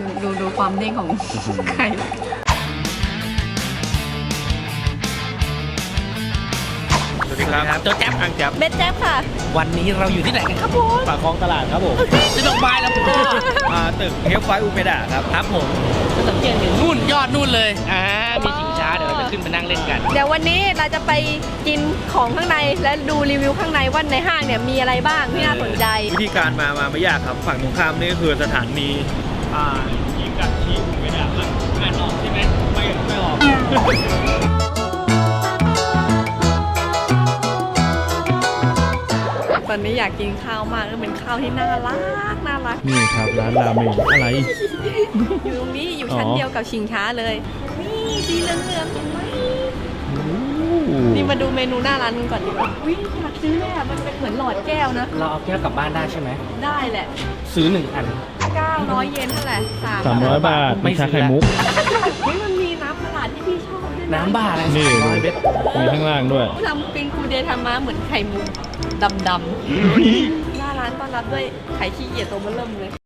ดูดูดูความเด้งของ ไข่สวัสดีครับเจ้าแจ๊บอังแจ๊บเบ็ดแจ๊บค่ะ วันนี้เราอยู่ที่ไหนกันครับผมปากคลองตลาดครับผมสะดวกบายแล้วผมอ่าตึกเฮลไฟอูเปดาครับครับผมจะสังเกตเห็นนู่นยอดนู่นเลยอ่ามีชิงช้าเดี๋ยวเราจะขึ้นไปนั่งเล่นกัน เดี๋ยววันนี้เราจะไปกินของข้างในและดูรีวิวข้างในว่าในห้างเนี่ยมีอะไรบ้างที่น่าสนใจ วิธีการมามาไม่ยากครับ ฝั่งตรงข้ามนี่ก็คือสถานี อ่ายิงกับชีอูเวดามันอ่านออกใช่ไหมไม่ไม่ออกตอนนี้อยากกินข้าวมากก็เป็นข้าวที่น่ารักน่ารัก นี่ครับร้านราเมงอะไร อยู่ตรงนี้อยู่ชั้นอ๋อ เดียวกับชิงช้าเลย นี่สีเหลืองๆเห็นไหมนี่มาดูเมนูหน้าร้านกันก่อนดีกว่าอุ้ยอยากซื้อเลยอะมันเป็นเหมือนหลอดแก้วนะ เราเอาแก้วกลับบ้านได้ใช่ไหมได้แหละ ซื้อหนึ่งอัน 900เยนเท่าไหร่สามสามร้อยบาทไม่ไม่ซื้ชาอไข่มุก เฮ้ยมันมีน้ำประหลาดที่พี่ชอบด้วยะน้ำบ้าอะไรนี่ ร้อยเบ็ดมีข้างล่างด้วย ทำเป็นคูเดทามาเหมือนไข่มุกดำๆหน้าร้านต้อนรับด้วยไข่ขี้เกียจตัวเบอร์เริ่มเลย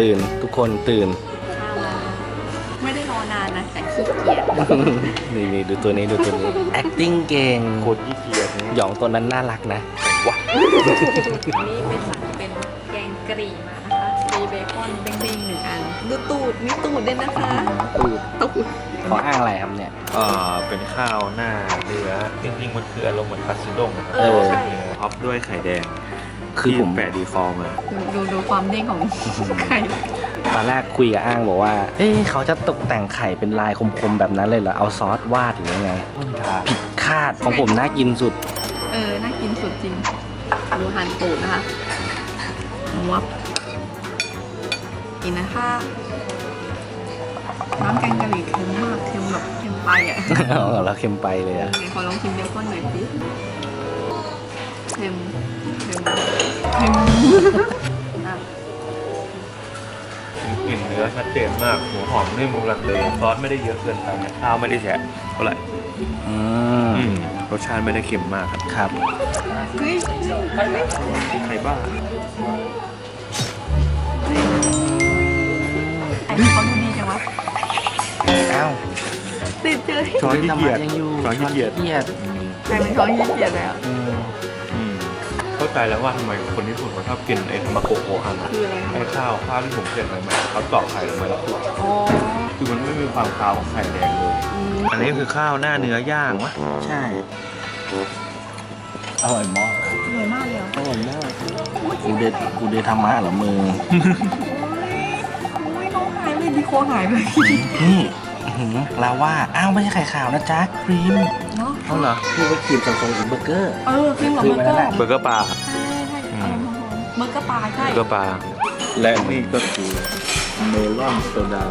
ตื่น ทุกคนตื่นข้าวมาไม่ได้รอนานนะแต่ขี้เกียจนี่นี่ดูตัวนี้ดูตัวนี้ acting เก่งโคตรยี่เกียจหยองตัวนั้นน่ารักนะว้าอันนี้เป็นสั่งเป็นแกงกะหรี่มานะคะมีเบคอนเด้งๆหนึ่งอัน ดูตูดมีตูดด้วยนะคะ ตูดตูดขออ้างอะไรครับเนี่ยอ่าเป็นข้าวหน้าเนื้อจริงๆมันคืออารมณ์เหมือนคัตสึด้งเออใช่ท็อปด้วยไข่แดง คือผมที่แปะดีฟอร์มาดูดูดูความเด้งของไข่ตอนแรกคุยกับอ้างบอกว่า เอ๊ะเขาจะตกแต่งไข่เป็นลายคมๆแบบนั้นเลยเหรอ เอาซอสวาดหรือยังไง ผิดคาดของผมน่ากินสุด เออ น่ากินสุดจริง ดูหั่นตูดนะคะวับกินนะคะ น้ำแกงกะหรี่เค็มมาก เค็มแบบเค็มไปอะเอาแล้วเค็มไปเลยอะไหนขอลองชิมเบคอนหน่อยสิเค็มเค็มเค็มอะกลิ่นเนื้อชัดเจนมากหัวหอมนุ่มกำลังเลยซอสไม่ได้เยอะเกินไปข้าวไม่ได้แฉะเท่าไหร่อืมอืมรสชาติไม่ได้เค็มมากครับครับเฮ้ยใครบ้าไอ้เขาดูดีจังวะอ้าวติดเจอช้อนขี้เกียจยังอยู่ช้อนขี้เกียจ เกียจใครเป็นช้อนขี้เกียจแล้ว อืมอืม เข้าใจแล้วว่าทำไมคนญี่ปุ่นเขาชอบกินไอ้ทามาโกะโอฮันอะคืออะไรไอ้ข้าวข้าวที่ผมเขียนไว้ไหมเขาตอกไข่ลงมาแล้วคลุกอ๋อคือมันไม่มีความคาวของไข่แดงเลยอืมอันนี้คือข้าวหน้าเนื้อย่างวะใช่ อร่อยมากสวยมากเลยเหรออร่อยมากกูเดกูเดธรรมะเหรอมึงโอ้ยน้องหายเลยดีโคหายไปนี่ อื้อหือลาว่าอ้าวไม่ใช่ไข่ขาวนะจ๊ะครีมเนาะเอาเหรอคือว่าครีมทรงๆอีกเบอร์เกอร์ เออครีมกับเบอร์เกอร์เบอร์เกอร์ปลาใช่ใช่ใช่อารมณ์หอมๆเบอร์เกอร์ปลาใช่เบอร์เกอร์ปลาและนี่ก็คือเมลอนโซดา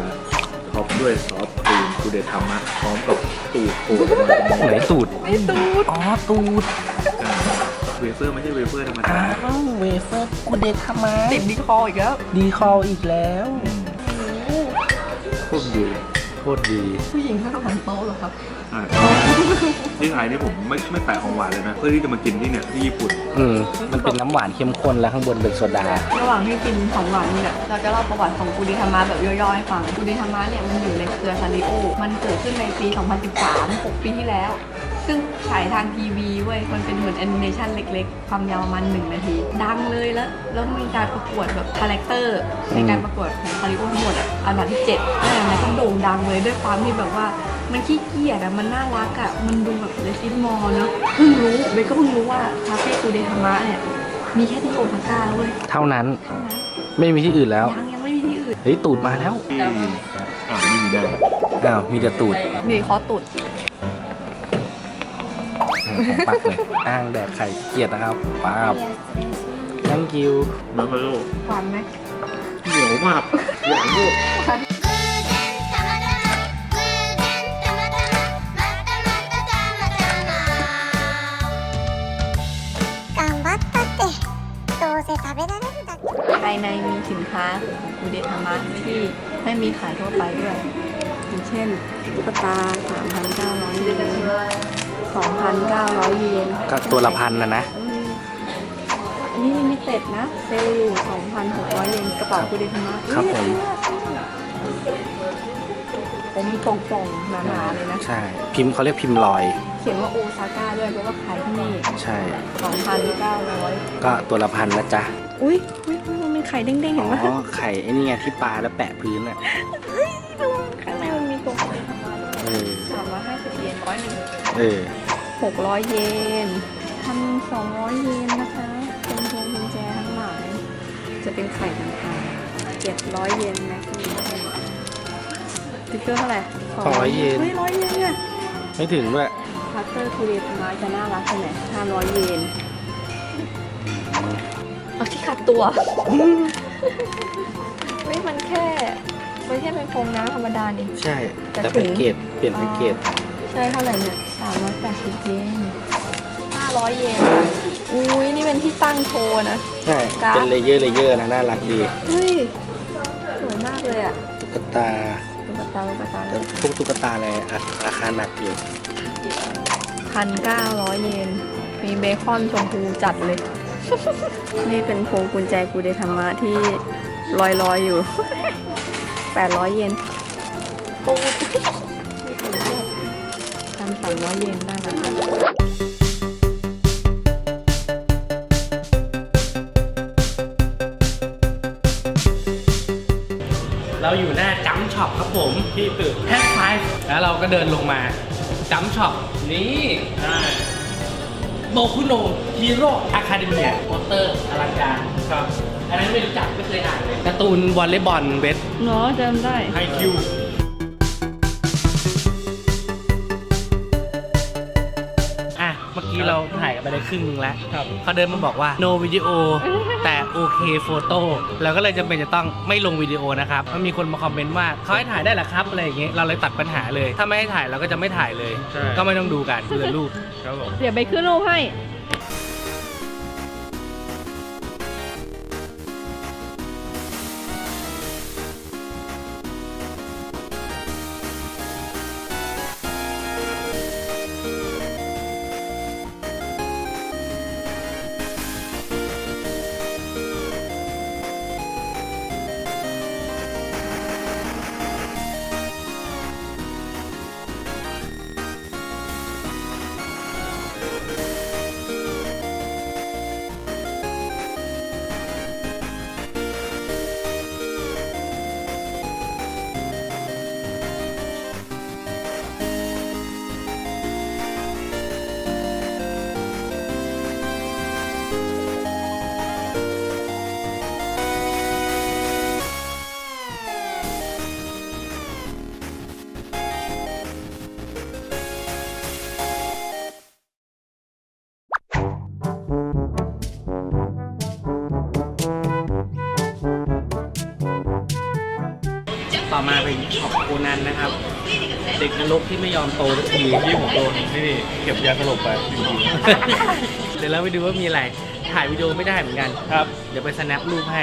ท็อปด้วยซอสครีมกูเดทามะพร้อมกับตูดโผล่มาตรงไหนตูดไอ้ตูดอ๋อตูดเวเฟอร์ไม่ใช่เวเฟอร์ธรรมดาอ้าวเวเฟอร์กูเดธรรมะติดดีคออีกแล้วดีคอลอีกแล้วโคตรดี โคตรดี ผู้หญิงข้างหลังโต๊ะเหรอครับใช่ ที่ไทยนี่ผมไม่ไม่แปะของหวานเลยนะ เพื่อที่จะมากินที่เนี่ยที่ญี่ปุ่น อืมมันเป็นน้ำหวานเข้มข้นแล้วข้างบนเป็นโซดา ระหว่างที่กินของหวานนี่แหละเราจะเล่าประวัติของกูดีธรรมะแบบย่อๆให้ฟังกูดีธรรมะเนี่ยมันอยู่ในเครือซาริโอ มันเกิดขึ้นในปี 2013 6 ปีที่แล้ว ซึ่งฉายทางทีวีเว้ย มันเป็นเหมือนแอนิเมชันเล็กๆ ความยาวประมาณหนึ่งนาที ดังเลยแล้ว แล้วมีการประกวดแบบคาแรคเตอร์ในการประกวดของซาริโอทั้งหมดอะอันดับที่7แต่มันก็โด่งดังเลยด้วยความที่แบบว่า มันขี้เกียจอะมันน่ารักอะมันดูแบบเลซินมอเนาะเพิ่งรู้เบนก็เพิ่งรู้ว่าคาเฟ่กูเดธรรมะเนี่ยมีแค่ที่โอซาก้าเว้ยเท่านั้นเท่านั้นไม่มีที่อื่นแล้วยังยังไม่มีที่อื่นเฮ้ยตูดมาแล้วที่อ่าไม่มีได้อ้าวมีแต่ตูดนี่คอตุดอืมผมปักเลยอ้างแดกไข่เกียดนะครับป้าบ thank you มาโลหวานไหมเหนียวมากหวานด้วยายในมีสินค้าของกูเดทามะที่ไม่มีขายทั่วไปด้วย อย่างเช่นตุ๊กตา 3,900 เยน 2,900 เยนก็ตัวละพันนะนะ อืมอันนี้ลิมิเต็ดนะเซลล์อยู่ 2,600 เยนกระเป๋ากูเดทามะครับผมผมมีป่องๆหนาๆเลยนะ ใช่ พิมพ์เขาเรียกพิมพ์ลอย เขียนว่าโอซาก้าด้วยแปลว่าขายที่นี่ ใช่ 2,900 ก็ตัวละพันนะจ๊ะ อุ้ยอุ้ยอุ๊ยมัน เป็นไข่เด้งๆอ๋เห็นไหมอไข่ไอ้นี่ไงที่ปลาแล้วแปะพื้นอะข้างในมันมีตรงกูเดทามะเออสามร้อยห้าสิบเยนร้อยหนึ่งเออหกร้อยเยนพันสองร้อยเยนนะคะเป็นพวงกุญแจทั้งหลาย จะเป็นไข่ต่างๆเจ็ดร้อยเยนแม็กซ์มีติ๊กเกอร์เท่าไหร่200เยนเฮ้ยร้อยเยนเนี่ยไม่ถึงด้วยพัตเตอร์คูเรทมาจะน่ารักขนาดไหนห้าร้อยเยน เอาที่ขัดตัวเฮ้ยมันแค่มันแค่เป็นโฟองน้ำธรรมดานี่ ใช่ แต่แต่ถึแพ็กงเกจเปลี่ยนแพ็กเกจใช่เท่าไหร่เนี่ยสามร้อยแปดสิบเยนห้าร้อยเยนอุ้ยนี่เป็นที่ตั้งโชว์นะ ใช่การ์ดเป็นเลเยอร์เลเยอร์นะน่ารักดีเฮ้ย สวยมากเลยอะตุ๊กตาตุ๊กตาตุ๊กตาแต่พวกตุ๊กตาอะไรอะราคาหนักอยู่พันเก้าร้อยเยน มีเบคอนชมพูจัดเลย นี่เป็นพวงกุญแจกูเดธรรมะที่ลอยลอยอยู่แปดร้อยเยนปูพันสามร้อยเยนได้นะคะเราอยู่หน้าจัมช็อปครับผมที่ตึกแฮชไฟแล้วเราก็เดินลงมาจัมช็อปนี่ โบคุโนฮีโร่อะคาเดเมียโปสเตอร์อลังการครับ อันนั้นไม่รู้จักไม่เคยอ่านเลยการ์ตูนวอลเลย์บอลเวทเนาะจำได้ ไฮคิว กี้เราถ่ายกันไปได้ครึ่งนึงแล้วครับ เขาเดินมาบอกว่า no video แต่โอเคโฟโต้เราก็เลยจำเป็นจะต้องไม่ลงวิดีโอนะครับมันมีคนมาคอมเมนต์ว่าเขาให้ถ่ายได้เหรอครับอะไรอย่างเงี้ยเราเลยตัดปัญหาเลย ถ้าไม่ให้ถ่ายเราก็จะไม่ถ่ายเลย ใช่ ก็ไม่ต้องดูกันดูแต่รูปครับผม เดี๋ยวไปขึ้นรูปให้ รกที่ไม่ยอมโตสักทีที่ผมโดนนี่นี่เก็บยาสลบไปจริงเดี๋ยวเราไปดูว่ามีอะไร ถ่ายวิดีโอไม่ได้เหมือนกันๆครับ เดี๋ยวไป snap รูปให้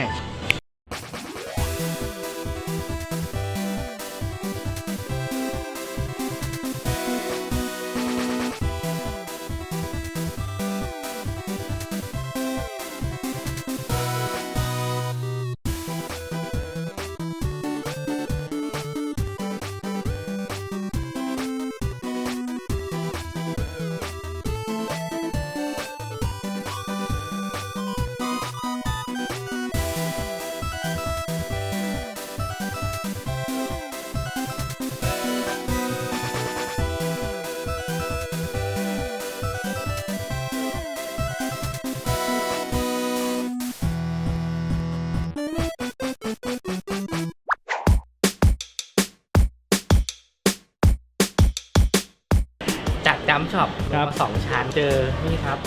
จากจัมช็อปครับมาสองชั้นเจอนี่ครับ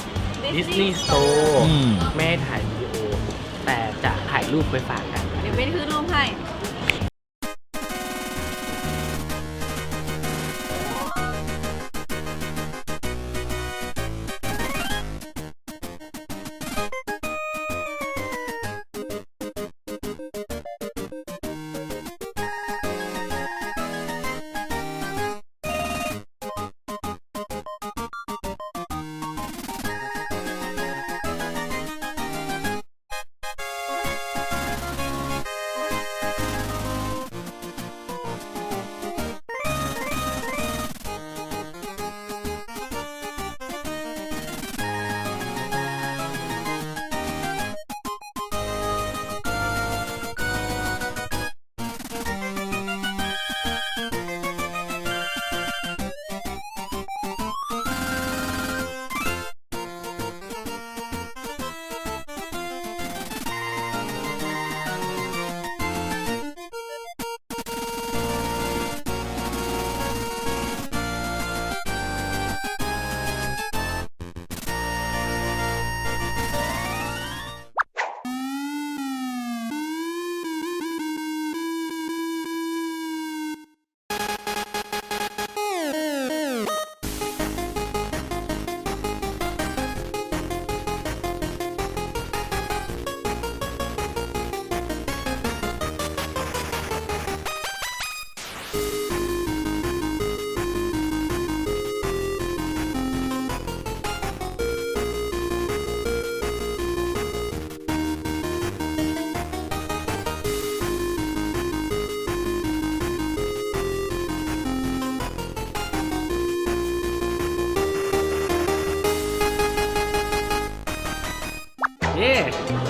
ดิสนีย์สโตร์อืม ไม่ให้ถ่ายวิดีโอ แต่จะถ่ายรูปไปฝากกัน เดี๋ยวไปขึ้นรูปให้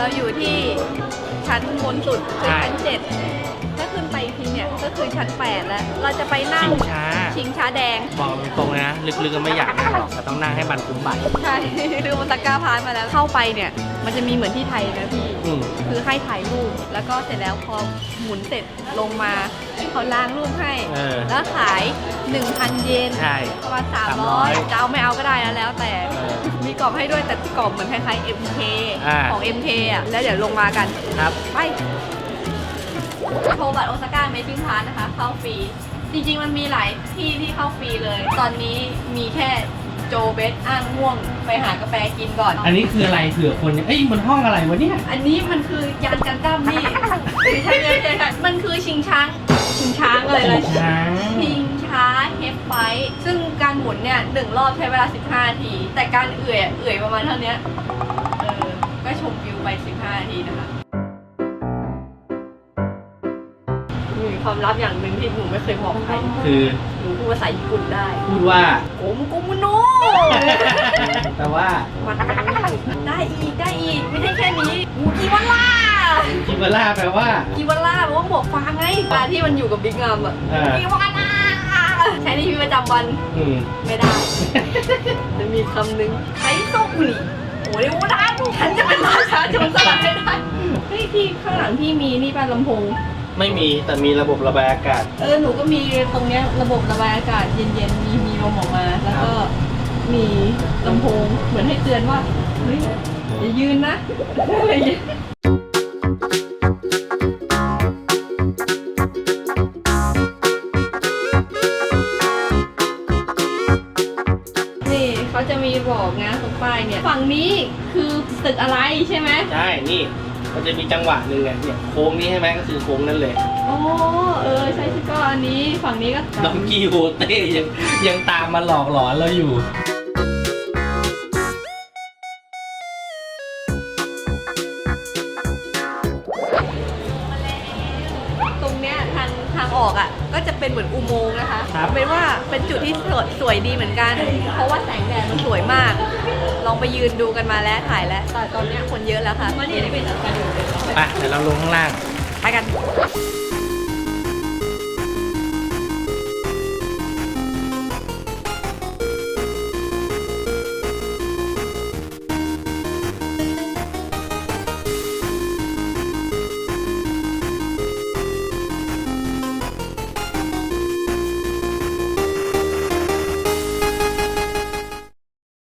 เราอยู่ที่ชั้นบนสุดคือชั้นเจ็ด คือชั้นแปดแล้ว เราจะไปนั่งชิงช้า ชิงช้าแดง บอกตรงๆเลยนะ ลึกๆก็ไม่อยากนั่งหรอกแต่ต้องนั่งให้มันคุ้มบัตรใช่ดูมันตะกร้าพานมาแล้วเข้าไปเนี่ย มันจะมีเหมือนที่ไทยนะพี่ อืมคือให้ถ่ายรูป แล้วก็เสร็จแล้วพอหมุนเสร็จลงมาเขาล้างรูปให้ เออ แล้วขาย 1,000 เยน ใช่ ประมาณ300 300จะเอาไม่เอาก็ได้นะแล้วแต่ เออมีกรอบให้ด้วยแต่กรอบเหมือนคล้ายๆ MK อ่า ของ MK อะ แล้วเดี๋ยวลงมากัน ครับ ไป โทรบัตรโอซาก้าเมจิ้งพาร์นะคะ เข้าฟรี จริงๆมันมีหลายที่ที่เข้าฟรีเลย ตอนนี้มีแค่โจเบสอ้างง่วงไปหากาแฟกินก่อน อันนี้คืออะไรเผื่อคนยังเอ้ยมันห้องอะไรวะเนี่ย อันนี้มันคือยานกันดั้มนี่ไม่ใช่ไม่ใช่ไม่ใช่มันคือชิงช้าง ชิงช้างอะไรเลยช้าง ชิงช้าเฮฟไฟท์ซึ่งการหมุนเนี่ยหนึ่งรอบใช้เวลา 15นาที แต่การเอื่อยอะเอื่อยประมาณเท่าเนี้ยเออก็ชมวิวไป 15นาทีนะคะ ความลับอย่างหนึ่งที่หนูไม่เคยบอกใครคือหนูพูดภาษาญี่ปุ่นได้พูดว่าโกมุโกมุโนแต่ว่ามันได้อีกได้อีกไม่ใช่แค่นี้มูกิวาล่าคิบาร่าแปลว่ากิวาล่าแปลว่าหมวกฟางไงเวลาที่มันอยู่กับบิ๊กงามอะเออกิวาล่าใช้ในชีวิตประจำวันอืมไม่ได้จะมีคำหนึ่งใช้โซกุริโอ้ยโอ้ได้ฉันจะเป็นราชาโจรสลัดให้ได้เฮ้ยพี่ข้างหลังพี่มีนี่ป่ะลำโพง ไม่มีแต่มีระบบระบายอากาศ เออหนูก็มีตรงเนี้ยระบบระบายอากาศเย็นๆมีมีลมออกมา แล้วก็มีลำโพงเหมือนให้เตือนว่าเฮ้ยอย่ายืนนะอะไรอย่างเงี้ยนี่เขาจะมีบอกนะตรงป้ายเนี่ย ฝั่งนี้คือตึกอะไรใช่ไหม ใช่ นี่ มันจะมีจังหวะหนึ่งเนี่ยเนี่ยโค้งนี้ใช่ไหมก็คือโค้งนั้นเลยอ๋อเออใช่ใช่ก็อันนี้ฝั่งนี้ก็ดองกี้โฮเต้ยังยังตามมาหลอกหลอนเราอยู่ตรงเนี้ยทางทางออกอะ ก็จะเป็นเหมือนอุโมงค์นะคะครับเป็นว่าเป็นจุดที่สวยสวยดีเหมือนกัน เพราะว่าแสงแดดมันสวยมากล องไปยืนดูกันมาแล้วถ่ายแล้วแต่ตอนเนี้ยคนเยอะแล้วค่ะเพราะนี่ได้เป็นจัดการอยู่เลยไปเดี๋ยวเราลงข้างล่างไปกัน